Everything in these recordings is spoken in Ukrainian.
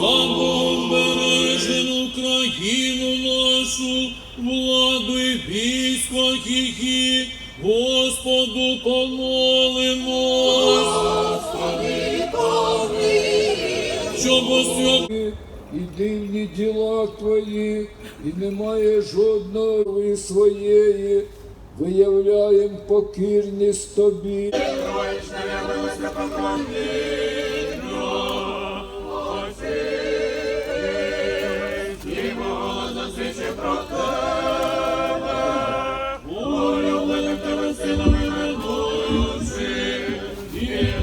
Богом бережен Україну нашу, владу і військо її, Господу помолимось. Господи, Щоб освят і дивні діла твої, і немає жодної своєї, виявляєм покірність тобі.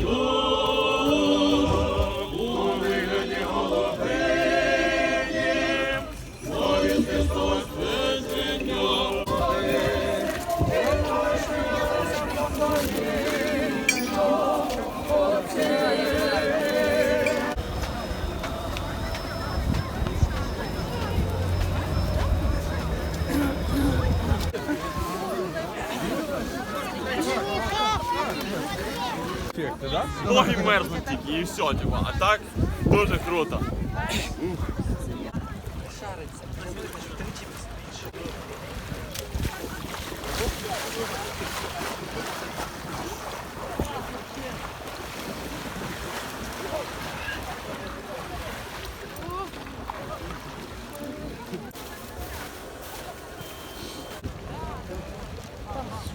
Oh. Ноги мерзнуть тільки і все, типа. А так дуже круто.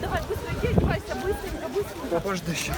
Давай, быстренько, одевайся, быстренько, быстренько. Подожди сейчас.